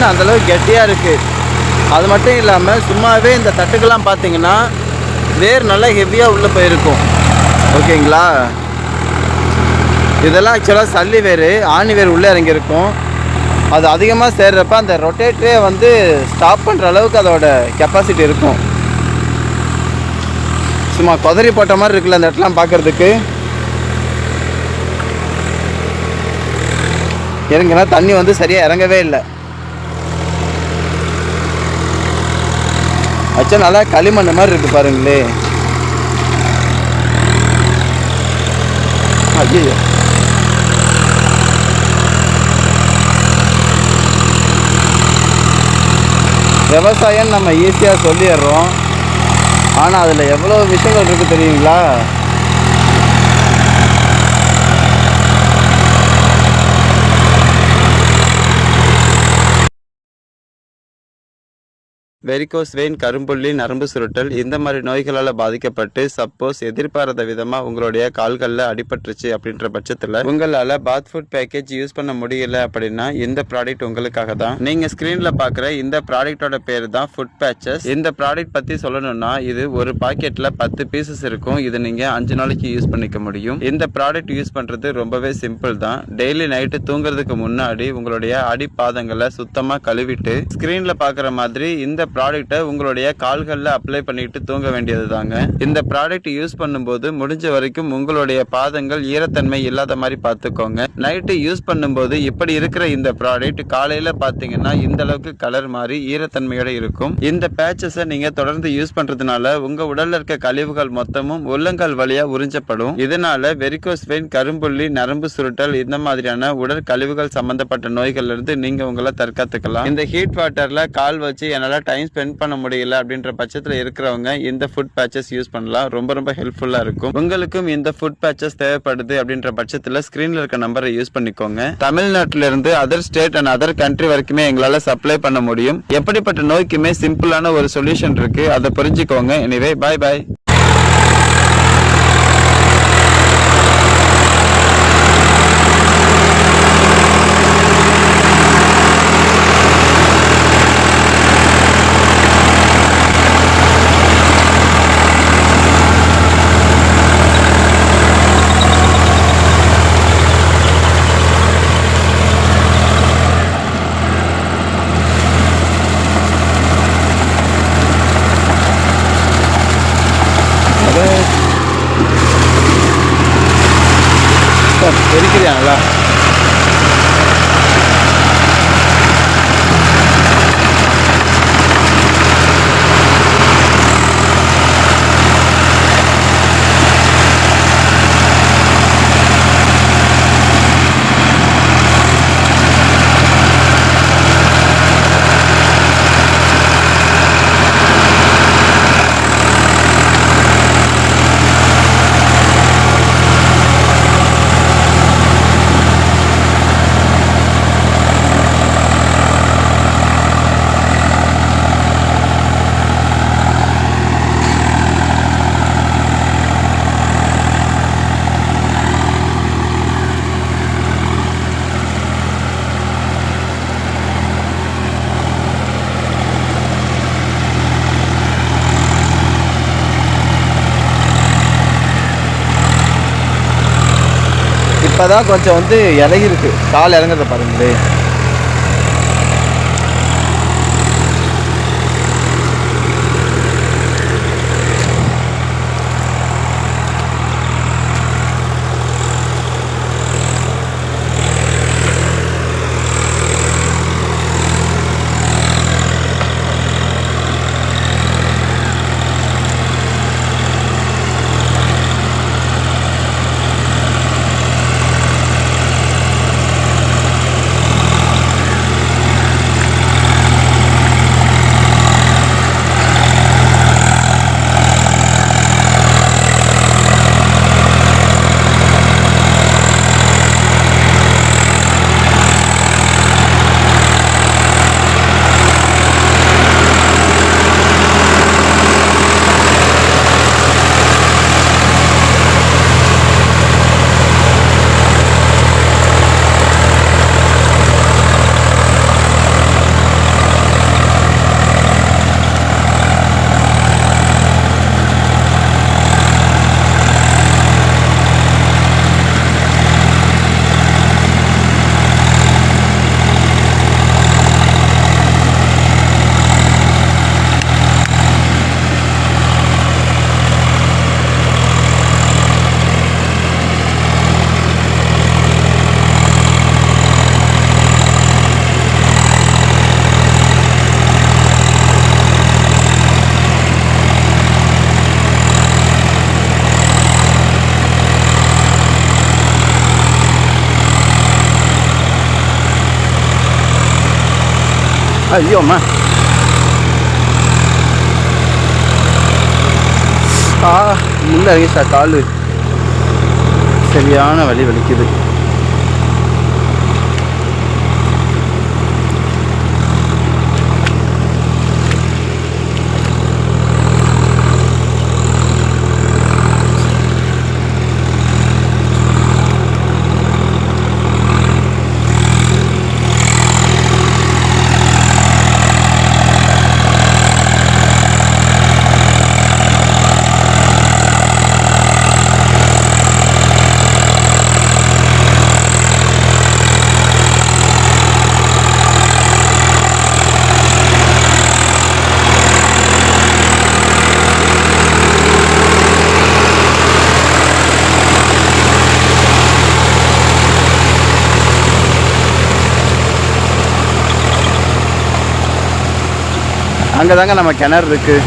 மண் அந்தளவுக்கு கெட்டியாக இருக்குது அது மட்டும் இல்லாமல் சும்மாவே இந்த தட்டுக்கெல்லாம் பார்த்தீங்கன்னா வேர் நல்லா ஹெவியாக உள்ளே போயிருக்கும். ஓகேங்களா? இதெல்லாம் ஆக்சுவலாக சல்லி வேர் ஆணி வேர் உள்ளே இறங்கியிருக்கும். அது அதிகமாக சேர்றப்ப அந்த ரொட்டேட்டரே வந்து ஸ்டாப் பண்ணுற அளவுக்கு அதோட கெப்பாசிட்டி இருக்கும். சும்மா குதறி போட்ட மாதிரி இருக்குல்ல அந்த இடத்துலாம் பார்க்கறதுக்கு. இறங்கினா தண்ணி வந்து சரியாக இறங்கவே இல்லை. அச்சா நல்லா களிமண் மாதிரி இருக்கு பாருங்களே. ஐயோ விவசாயம் நம்ம ஈஸியாக சொல்லிடுறோம். ஆனால் அதில் எவ்வளோ விஷயங்கள் இருக்குது தெரியுங்களா? வெரிகோஸ் வெயின் கரும்புள்ளி நரம்பு சுருட்டல் இந்த மாதிரி நோய்களால் பாதிக்கப்பட்டு சப்போஸ் எதிர்பாராத விதமாக உங்களுடைய கால்களில் அடிபட்டுருச்சு அப்படின்ற பட்சத்தில் உங்களால் பாத் ஃபுட் பேக்கேஜ் யூஸ் பண்ண முடியல அப்படின்னா இந்த ப்ராடக்ட் உங்களுக்காக தான். நீங்கள் ஸ்க்ரீனில் பார்க்குற இந்த ப்ராடக்டோட பேர் தான் ஃபுட் பேச்சஸ் இந்த ப்ராடக்ட் பற்றி சொல்லணும்னா இது ஒரு பாக்கெட்டில் பத்து பீசஸ் இருக்கும். இது நீங்கள் அஞ்சு நாளைக்கு யூஸ் பண்ணிக்க முடியும். இந்த ப்ராடக்ட் யூஸ் பண்ணுறது ரொம்பவே சிம்பிள் தான். டெய்லி நைட்டு தூங்குறதுக்கு முன்னாடி உங்களுடைய அடிப்பாதங்களை சுத்தமாக கழுவிட்டு ஸ்க்ரீனில் பார்க்குற மாதிரி இந்த ப்ராடக்ட்டை உங்களுடைய கால்களில் அப்ளை பண்ணிட்டு தூங்க வேண்டியது தாங்க இந்த ப்ராடக்ட் யூஸ் பண்ணும்போது முடிஞ்ச வரைக்கும் உங்களுடைய பாதங்கள் ஈரத்தன்மை இல்லாத மாதிரி பார்த்துக்கோங்க. நைட்டு யூஸ் பண்ணும்போது இப்படி இருக்கிற இந்த ப்ராடக்ட் காலையில் பார்த்தீங்கன்னா இந்த அளவுக்கு கலர் மாறி ஈரத்தன்மையோட இருக்கும். இந்த பேச்சஸை நீங்கள் தொடர்ந்து யூஸ் பண்ணுறதுனால உங்கள் உடலில் இருக்க கழிவுகள் மொத்தமும் உள்ளங்கால் வழியாக உறிஞ்சப்படும். இதனால வெரிகோஸ் வெயின் கரும்புள்ளி நரம்பு சுருட்டல் இந்த மாதிரியான உடல் கழிவுகள் சம்பந்தப்பட்ட நோய்கள்ல இருந்து உங்களை தற்காத்துக்கலாம். இந்த ஹீட் வாட்டரில் கால் வச்சு என்னால் டைம் ஸ்பெண்ட் பண்ண முடியல அப்படின்ற பட்சத்தில் இருக்கிறவங்க இந்த ஃபுட் பேச்சஸ் யூஸ் பண்ணலாம். ரொம்ப ரொம்ப ஹெல்ப்ஃபுல்லாக இருக்கும். உங்களுக்கும் இந்த ஃபுட் பேச்சஸ் தேவைப்படுது அப்படின்ற பட்சத்தில் ஸ்க்ரீனில் இருக்க நம்பரை யூஸ் பண்ணிக்கோங்க. தமிழ்நாட்டிலிருந்து other state and other country வரைக்குமே எங்களால் சப்ளை பண்ண முடியும். எப்படிப்பட்ட நோய்க்குமே சிம்பிளான ஒரு சொல்யூஷன் இருக்கு. அதை புரிஞ்சுக்கோங்க. எனிவே பாய் பாய் இப்போ தான் கொஞ்சம் வந்து இறங்கியிருக்கு கால் இறங்குறத ஐயோ அம்மா ஆ முள்ள இறங்கிச்சா கால் சரியான வலி வலிக்குது. அங்கே தாங்க நம்ம கிணறு இருக்குது